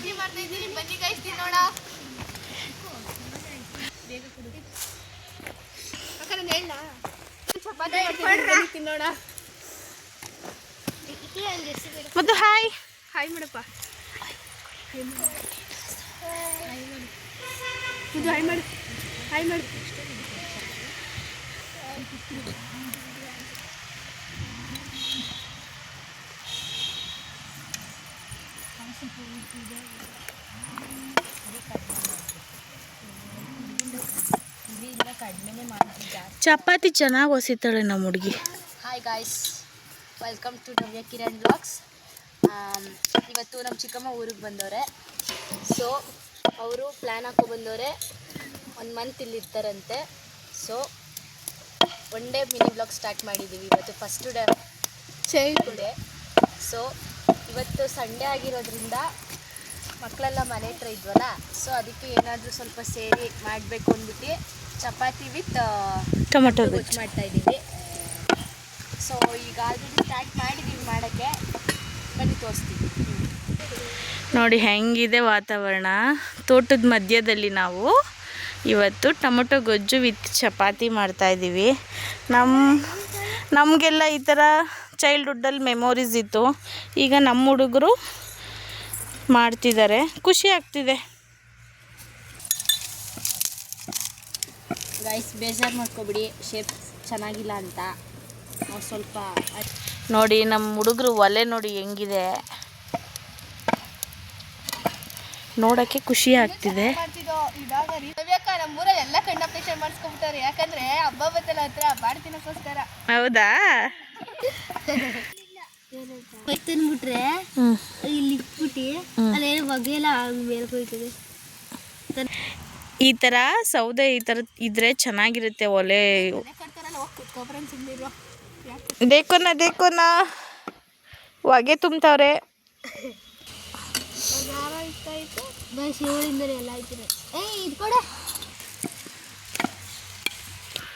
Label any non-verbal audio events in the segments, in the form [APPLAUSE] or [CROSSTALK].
ಚಪಾತಿ ಮಾಡ್ತಾ ಇದ್ದೀನಿ ಬನ್ನಿ ಗೈಸ್ ತಿನ್ನೋಣ ಅಕ್ಕ ನಾನು ಹೇಳ ಚಪಾತಿ ಮಾಡ್ತೀನಿ ಬನ್ನಿ ತಿನ್ನೋಣ ಮತ್ತು ಹಾಯ್ ಹಾಯ್ ಮಾಡಪ್ಪ ಇದು ಹಾಯ್ ಮಾಡು ಹಾಯ್ ಮಾಡು ಚಪಾತಿ ಚೆನ್ನಾಗಿ ಹೊಸಿತಾಳೆ ನಮ್ಮ ಹುಡುಗಿ. Hi guys welcome to Navya Kiran vlogs ಇವತ್ತು ನಮ್ಮ ಚಿಕ್ಕಮ್ಮ ಊರಿಗೆ ಬಂದವ್ರೆ. ಸೊ ಅವರು ಪ್ಲ್ಯಾನ್ ಹಾಕೊ ಒಂದು month ಇಲ್ಲಿರ್ತಾರಂತೆ so one day mini vlog start ಮಾಡಿದ್ದೀವಿ ಇವತ್ತು. First day child day so ಇವತ್ತು ಸಂಡೇ ಆಗಿರೋದ್ರಿಂದ ಮಕ್ಕಳೆಲ್ಲ ಮನೆ ಹತ್ರ ಇದ್ವಲ್ಲ ಸೊ ಅದಕ್ಕೆ ಏನಾದರೂ ಸ್ವಲ್ಪ ಸೇರಿ ಮಾಡಬೇಕು ಅಂದ್ಬಿಟ್ಟು ಚಪಾತಿ ವಿತ್ ಟೊಮೆಟೊ ಗೊಜ್ಜು. ಮಾಡ್ತಾ ಇದ್ದೀವಿ. ಸೊ ಈಗ ಆಲ್ರೆಡಿ ಸ್ಟಾರ್ಟ್ ಮಾಡಿದ್ದೀವಿ ಮಾಡೋಕ್ಕೆ. ಬನ್ನಿ ತೋರಿಸ್ತೀವಿ ನೋಡಿ ಹೆಂಗಿದೆ ವಾತಾವರಣ. ತೋಟದ ಮಧ್ಯದಲ್ಲಿ ನಾವು ಇವತ್ತು ಟೊಮೊಟೊ ಗೊಜ್ಜು ವಿತ್ ಚಪಾತಿ ಮಾಡ್ತಾ ಇದ್ದೀವಿ. ನಮ್ಮ ನಮಗೆಲ್ಲ ಈ ಥರ ಚೈಲ್ಡ್ಹುಡ್ಡಲ್ಲಿ ಮೆಮೊರೀಸ್ ಇತ್ತು. ಈಗ ನಮ್ಮ ಹುಡುಗರು ಮಾಡ್ತಿದ್ದಾರೆ. ಖುಷಿ ಆಗ್ತಿದೆ. ಗೈಸ್ ಬೇಜಾರು ಮಾಡ್ಕೊಬಿಡಿ. ಶೇಪ್ ಚೆನ್ನಾಗಿಲ್ಲ ಅಂತ. ಸ್ವಲ್ಪ ನೋಡಿ ನಮ್ಮ ಹುಡುಗರು ಒಲೆ ನೋಡಿ ಹೆಂಗಿದೆ. ನೋಡೋಕ್ಕೆ ಖುಷಿ ಆಗ್ತಿದೆ. ಮಾಡ್ತಿದ್ದೋ ಇವಾಗ ರೀ ನವ್ಯಕ್ಕ ನಮ್ಮೂರಲ್ಲಿ ಎಲ್ಲ ಕಂಡಪ್ಟೇಷನ್ ಮಾಡಿಸ್ಕೊಂಬಿಟ್ಟಾರೆ ಯಾಕಂದ್ರೆ ಹಬ್ಬ ಬತ್ತಲ್ಲ ಹತ್ರ ಬಾಡಿ ತಿನ್ನಕ್ಕೋಸ್ಕರ ಹೌದಾ? [LAUGHS] ತಂದ್ಬಿಟ್ರೆ ಅಲ್ಲೇನು ಬಗ್ಗೆ ಎಲ್ಲ ಹೋಯ್ತದೆ ಈ ಥರ ಸೌದೆ ಈ ಥರ ಇದ್ರೆ ಚೆನ್ನಾಗಿರುತ್ತೆ ಒಲೆ. ದೇಕೋನ ದೇಕೋನ ಹೊಗೆ ತುಂಬ್ತವ್ರೆ. ಯಾರೋ ಇಷ್ಟ ಆಯ್ತು ಬಸ್ ಏಳಿಂದಲೇ ಎಲ್ಲ ಆಯ್ತಿದೆ ಏಯ್ ಇದು ಕೊಡ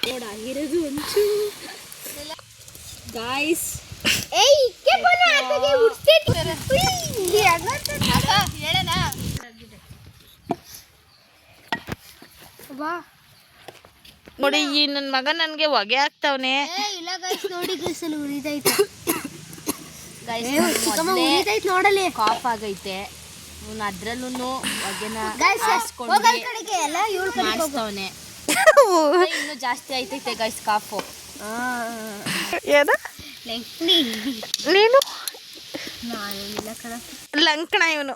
ನೋಡ ಆಗಿರೋದು ಒಂಚು ಗಾಯ್ಸ್ ಏಯ್ ಇಕ್ಕೆ ಬನ ಆತಗೆ ಉಡ್ಸ್ತೀನಿ ಅಕ್ಕ ಹೇಳಣ ಬಾ. ನೋಡಿ ಈ ನನ್ನ ಮಗ ನನಗೆ ಹೊಗೆ ಆಗ್ತಾವನೆ ಏ ಇಲ್ಲ ಗೈಸ್ ನೋಡಿ ಗೈಸ್ ಅಲ್ಲಿ ಉರಿತೈತೆ ಗೈಸ್ ನೋಡಲಿ ಕಾಫ್ ಆಗೈತೆ. ಇವನು ಅದ್ರಲ್ಲೂ ಹೊಗೆನ ಮಾಡಿಸ್ತವನೆ. ಇನ್ನೂ ಜಾಸ್ತಿ ಆಯ್ತೈತೆ ಗೈಸ್ ಕಾಫು ನೀನು? ಲಂಕಣ ಇವನು.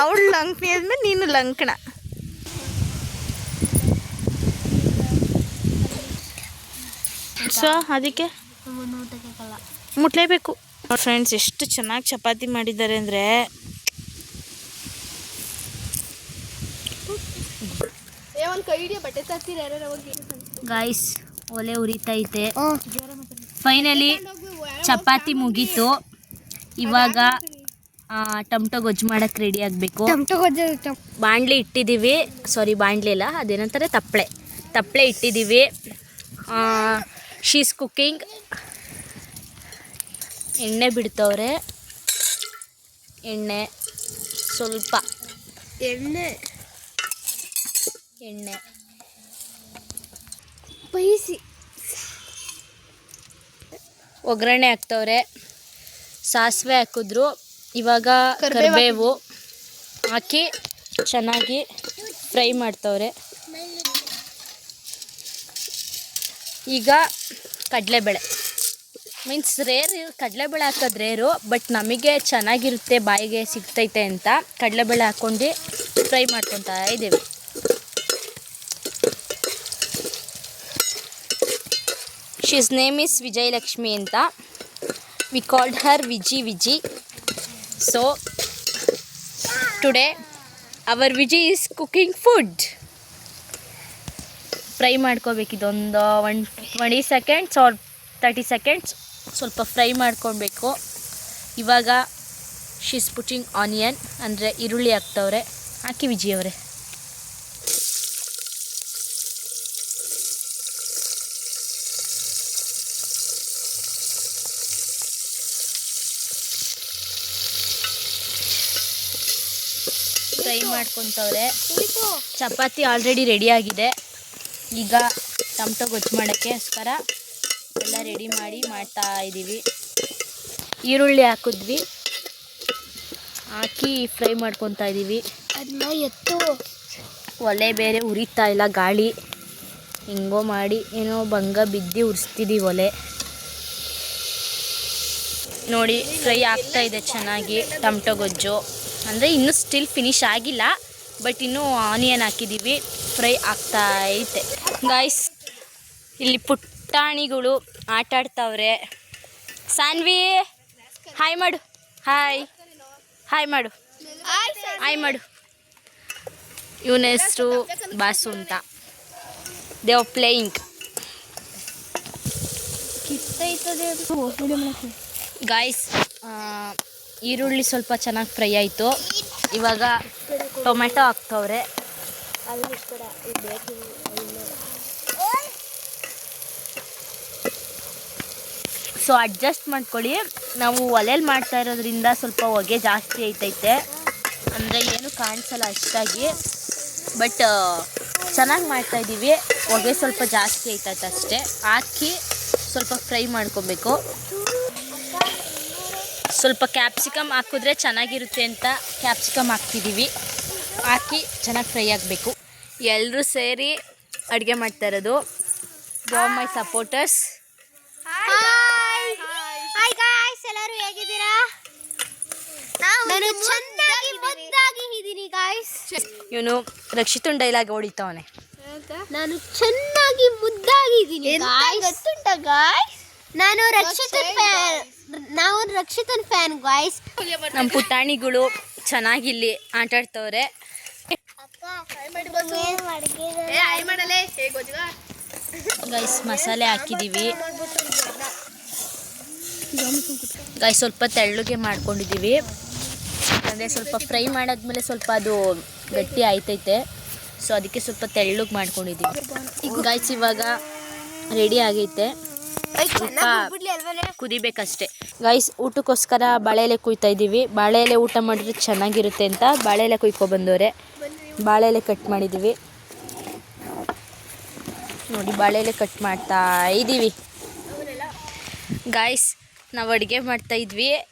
ಅವಳು ಲಂಕಣಿ ಆದ್ಮೇಲೆ ನೀನು ಲಂಕಣ. ಸೊ ಅದಕ್ಕೆ? ಮುಟ್ಲೇಬೇಕು. ಮುಟ್ಲೇಬೇಕು ಫ್ರೆಂಡ್ಸ್ ಎಷ್ಟು ಚೆನ್ನಾಗಿ ಚಪಾತಿ ಮಾಡಿದ್ದಾರೆ ಅಂದರೆ. ಗಾಯ್ಸ್ ಒಲೆ ಉರಿತೈತೆ ಫೈನಲಿ ಚಪಾತಿ ಮುಗೀತು. ಇವಾಗ ಟೊಮ್ಟೊ ಗೊಜ್ಜು ಮಾಡಕ್ಕೆ ರೆಡಿ ಆಗಬೇಕು. ಬಾಣಲಿ ಇಟ್ಟಿದ್ದೀವಿ ಸಾರಿ ಬಾಣಲೆ ಇಲ್ಲ ಅದೇನಂತಾರೆ ತಪ್ಪಳೆ. ತಪ್ಪಳೆ ಇಟ್ಟಿದ್ದೀವಿ ಶೀಸ್ ಕುಕ್ಕಿಂಗ್ ಎಣ್ಣೆ ಬಿಡ್ತವ್ರೆ. ಎಣ್ಣೆ. ಸ್ವಲ್ಪ. ಎಣ್ಣೆ. ಎಣ್ಣೆ. ಬಯಸಿ ಒಗ್ಗರಣೆ ಹಾಕ್ತವ್ರೆ. ಸಾಸಿವೆ ಹಾಕಿದ್ರು. ಇವಾಗ ಕರ್ಬೇವು ಕರಿಬೇವು ಹಾಕಿ ಚೆನ್ನಾಗಿ ಫ್ರೈ ಮಾಡ್ತವ್ರೆ. ಈಗ ಕಡಲೆಬೇಳೆ. ಮೀನ್ಸ್ ರೇರ್ ಕಡಲೆಬೇಳೆ ಹಾಕೋದು ರೇರು ಬಟ್ ನಮಗೆ ಚೆನ್ನಾಗಿರುತ್ತೆ, ಬಾಯಿಗೆ ಸಿಗ್ತೈತೆ ಅಂತ ಕಡಲೆಬೇಳೆ ಹಾಕ್ಕೊಂಡು ಫ್ರೈ ಮಾಡ್ಕೊತಾ ಇದ್ದೀವಿ. ಶಿಸ್ ನೇಮ್ ಇಸ್ ವಿಜಯಲಕ್ಷ್ಮಿ ಅಂತ. We called her Viji Viji so today our Viji is cooking food fry ಮಾಡ್ಕೋಬೇಕು ಇದೊಂದು one twenty seconds or thirty seconds ಸ್ವಲ್ಪ ಫ್ರೈ ಮಾಡ್ಕೊಬೇಕು. ಇವಾಗ ಶೀಸ್ ಪುಟಿಂಗ್ ಆನಿಯನ್ ಅಂದರೆ ಈರುಳ್ಳಿ ಹಾಕ್ತವ್ರೆ. ಹಾಕಿ ವಿಜಿಯವರೇ ಫ್ರೈ ಮಾಡ್ಕೊತವ್ರೆ. ಚಪಾತಿ ಆಲ್ರೆಡಿ ರೆಡಿ ಆಗಿದೆ. ಈಗ ಟಮಟೊ ಗೊಜ್ಜು ಮಾಡೋಕ್ಕೋಸ್ಕರ ಎಲ್ಲ ರೆಡಿ ಮಾಡಿ ಮಾಡ್ತಾ ಇದ್ದೀವಿ. ಈರುಳ್ಳಿ ಹಾಕಿದ್ವಿ. ಹಾಕಿ ಫ್ರೈ ಮಾಡ್ಕೊತಾ ಇದ್ದೀವಿ. ಅದನ್ನ ಎತ್ತು. ಒಲೆ ಬೇರೆ ಉರಿತಾ ಇಲ್ಲ ಗಾಳಿ. ಹಿಂಗೋ ಮಾಡಿ ಏನೋ ಭಂಗ ಬಿದ್ದು ಉರಿಸ್ತಿದ್ದೀವಿ ಒಲೆ. ನೋಡಿ ಫ್ರೈ ಆಗ್ತಾ ಇದೆ ಚೆನ್ನಾಗಿ ಟಮಟೊ ಗೊಜ್ಜು. ಅಂದರೆ ಇನ್ನೂ ಸ್ಟಿಲ್ ಫಿನಿಶ್ ಆಗಿಲ್ಲ ಬಟ್ ಇನ್ನೂ ಆನಿಯನ್ ಹಾಕಿದ್ದೀವಿ. ಫ್ರೈ ಆಗ್ತಾ ಐತೆ. ಗಾಯ್ಸ್ ಇಲ್ಲಿ ಪುಟ್ಟಾಣಿಗಳು ಆಟ ಆಡ್ತಾವ್ರೆ ಸಾನ್ವಿ ಹಾಯ್ ಮಾಡು. ಹಾಯ್ ಹಾಯ್ ಮಾಡು. ಹಾಯ್ ಮಾಡು. ಇವನ ಹೆಸರು ಬಾಸು ಅಂತ. ದೇವ್ ಪ್ಲೇಯಿಂಗ್ ಗಾಯ್ಸ್ ಈರುಳ್ಳಿ ಸ್ವಲ್ಪ ಚೆನ್ನಾಗಿ ಫ್ರೈ ಆಯಿತು. ಇವಾಗ ಟೊಮೆಟೊ ಹಾಕ್ತವ್ರೆ. ಸೊ ಅಡ್ಜಸ್ಟ್ ಮಾಡ್ಕೊಳ್ಳಿ. ನಾವು ಒಲೆಯಲ್ಲಿ ಮಾಡ್ತಾ ಇರೋದ್ರಿಂದ ಸ್ವಲ್ಪ ಹೊಗೆ ಜಾಸ್ತಿ ಐತೈತೆ. ಅಂದರೆ ಏನು ಕಾಣಿಸಲ್ಲ ಅಷ್ಟಾಗಿ. ಬಟ್ ಚೆನ್ನಾಗಿ ಮಾಡ್ತಾ ಇದ್ದೀವಿ ಹೊಗೆ ಸ್ವಲ್ಪ ಜಾಸ್ತಿ ಐತೈತೆ ಅಷ್ಟೇ. ಹಾಕಿ ಸ್ವಲ್ಪ ಫ್ರೈ ಮಾಡ್ಕೋಬೇಕು. ಸ್ವಲ್ಪ ಕ್ಯಾಪ್ಸಿಕಮ್ ಹಾಕಿದ್ರೆ ಚೆನ್ನಾಗಿರುತ್ತೆ ಅಂತ ಕ್ಯಾಪ್ಸಿಕಮ್ ಹಾಕ್ತಿದ್ದೀವಿ ಹಾಕಿ ಚೆನ್ನಾಗಿ ಫ್ರೈ ಆಗಬೇಕು. ಎಲ್ಲರೂ ಸೇರಿ ಅಡುಗೆ ಮಾಡ್ತಾ ಇರೋದು. ಮೈ ಸಪೋರ್ಟರ್ಸ್ ಹಾಯ್ ಗಾಯ್ಸ್ ಎಲ್ಲರೂ ಹೇಗಿದ್ದೀರಾ? ನಾನು ಚೆನ್ನಾಗಿ ಮುದ್ದಾಗಿ ಇದ್ದೀನಿ ಗಾಯ್ಸ್ ಇವನು ರಕ್ಷಿತನ್ ಡೈಲಾಗ್ ಹೊಡಿತಾವನೆ ನಾನು ಚೆನ್ನಾಗಿ ಮುದ್ದಾಗಿದ್ದೀನಿ ಗೊತ್ತುಂಟ ಗಾಯ್ಸ್ ನಾನು ರಕ್ಷಿತನ್ ಫ್ಯಾನ್ ನಾವು ರಕ್ಷಿತನ್ ಫ್ಯಾನ್ ಗಾಯ್ಸ್ ನಮ್ಮ ಪುಟಾಣಿಗಳು ಚೆನ್ನಾಗಿಲ್ಲಿ ಆಟ ಆಡ್ತವ್ರೆ ಗೈಸ್ ಮಸಾಲೆ ಹಾಕಿದ್ದೀವಿ ಗೈಸ್ ಸ್ವಲ್ಪ ತೆಳ್ಳಗೆ ಮಾಡ್ಕೊಂಡಿದ್ದೀವಿ ಅಂದರೆ ಸ್ವಲ್ಪ ಫ್ರೈ ಮಾಡಾದ್ಮೇಲೆ ಸ್ವಲ್ಪ ಅದು ಗಟ್ಟಿ ಆಯ್ತೈತೆ. ಸೊ ಅದಕ್ಕೆ ಸ್ವಲ್ಪ ತೆಳ್ಳಗೆ ಮಾಡ್ಕೊಂಡಿದ್ದೀವಿ ಗೈಸ್ ಇವಾಗ ರೆಡಿ ಆಗೈತೆ. ಕುದಿಬೇಕಷ್ಟೆ. ಗೈಸ್ ಊಟಕ್ಕೋಸ್ಕರ ಬಾಳೆ ಎಲೆ ಕುಯ್ತಾ ಇದ್ದೀವಿ ಬಾಳೆ ಎಲೆ ಊಟ ಮಾಡಿದ್ರೆ ಚೆನ್ನಾಗಿರುತ್ತೆ ಅಂತ ಬಾಳೆ ಎಲೆ ಬಾಳೆ ಎಲೆ ಕಟ್ ಮಾಡಿದ್ದೀವಿ. ನೋಡಿ ಬಾಳೆ ಎಲೆ ಕಟ್ ಮಾಡ್ತಾ ಇದ್ದೀವಿ ಗಾಯ್ಸ್ ನಾವು ಅಡುಗೆ ಮಾಡ್ತಾ ಇದ್ವಿ.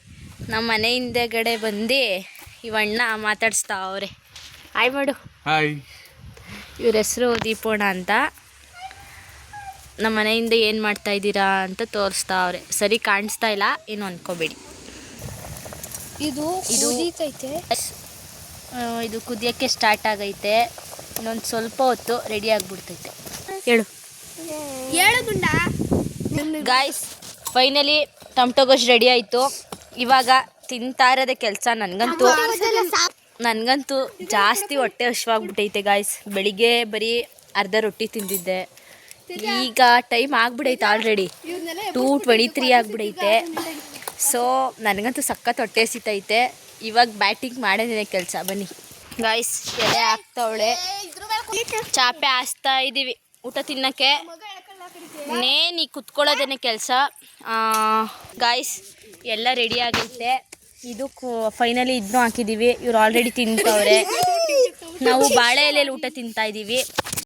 ನಮ್ಮ ಮನೆ ಹಿಂದೆಗಡೆ ಬಂದು ಇವಣ್ಣ ಮಾತಾಡಿಸ್ತಾ ಅವ್ರೆ. ಆಯ್ ಮಾಡು. ಹಾಯ್ ಇವ್ರ ಹೆಸರು ದೀಪೋಣ ಅಂತ. ನಮ್ಮ ಮನೆಯಿಂದ ಏನು ಮಾಡ್ತಾ ಇದ್ದೀರಾ ಅಂತ ತೋರಿಸ್ತಾ ಅವ್ರೆ. ಸರಿ ಕಾಣಿಸ್ತಾ ಇಲ್ಲ. ಏನು ಅನ್ಕೋಬೇಡಿ. ಇದು ಇದು- ಇದು ಕುದಿಯೋಕ್ಕೆ ಸ್ಟಾರ್ಟ್ ಆಗೈತೆ. ಇನ್ನೊಂದು ಸ್ವಲ್ಪ ಹೊತ್ತು ರೆಡಿ ಆಗಿಬಿಡ್ತೈತೆ. ಹೇಳು. ಹೇಳು ಗುಂಡ. ಗಾಯ್ಸ್ ಫೈನಲಿ ಟೊಮ್ಟೊ ಗೋಶ್ ರೆಡಿ ಆಯಿತು. ಇವಾಗ ತಿಂತಾ ಇರೋದೇ ಕೆಲಸ ನನಗಂತೂ. ನನಗಂತೂ ಜಾಸ್ತಿ ಹೊಟ್ಟೆ ಹಶ್ವಾಗ್ಬಿಟ್ಟೈತೆ ಗಾಯ್ಸ್ ಬೆಳಿಗ್ಗೆ ಬರೀ ಅರ್ಧ ರೊಟ್ಟಿ ತಿಂದಿದ್ದೆ. ಈಗ ಟೈಮ್ ಆಗ್ಬಿಡೈತೆ ಆಲ್ರೆಡಿ ಟೂ ಟ್ವೆಂಟಿ ತ್ರೀ ಆಗ್ಬಿಡೈತೆ. ಸೊ ನನಗಂತೂ ಸಖತ್ ಹೊಟ್ಟೆ ಹಸಿತೈತೆ. ಇವಾಗ ಬ್ಯಾಟಿಂಗ್ ಮಾಡೋದೇ ಕೆಲಸ, ಬನ್ನಿ. ಗಾಯ್ಸ್ ಎಲೆ ಹಾಕ್ತವಳೆ. ಚಾಪೆ ಹಾಸ್ತಾ ಇದ್ದೀವಿ ಊಟ ತಿನ್ನಕ್ಕೆ. ನೇ ನೀ ಕುತ್ಕೊಳ್ಳೋದೇನೆ ಕೆಲಸ. ಗಾಯ್ಸ್ ಎಲ್ಲ ರೆಡಿ ಆಗೈತೆ. ಇದು ಫೈನಲಿ ಇದನ್ನು ಹಾಕಿದ್ದೀವಿ ಇವ್ರು ಆಲ್ರೆಡಿ ತಿಂತವ್ರೆ. ನಾವು ಬಾಳೆ ಎಲೆಯಲ್ಲಿ ಊಟ ತಿಂತಾ ಇದ್ದೀವಿ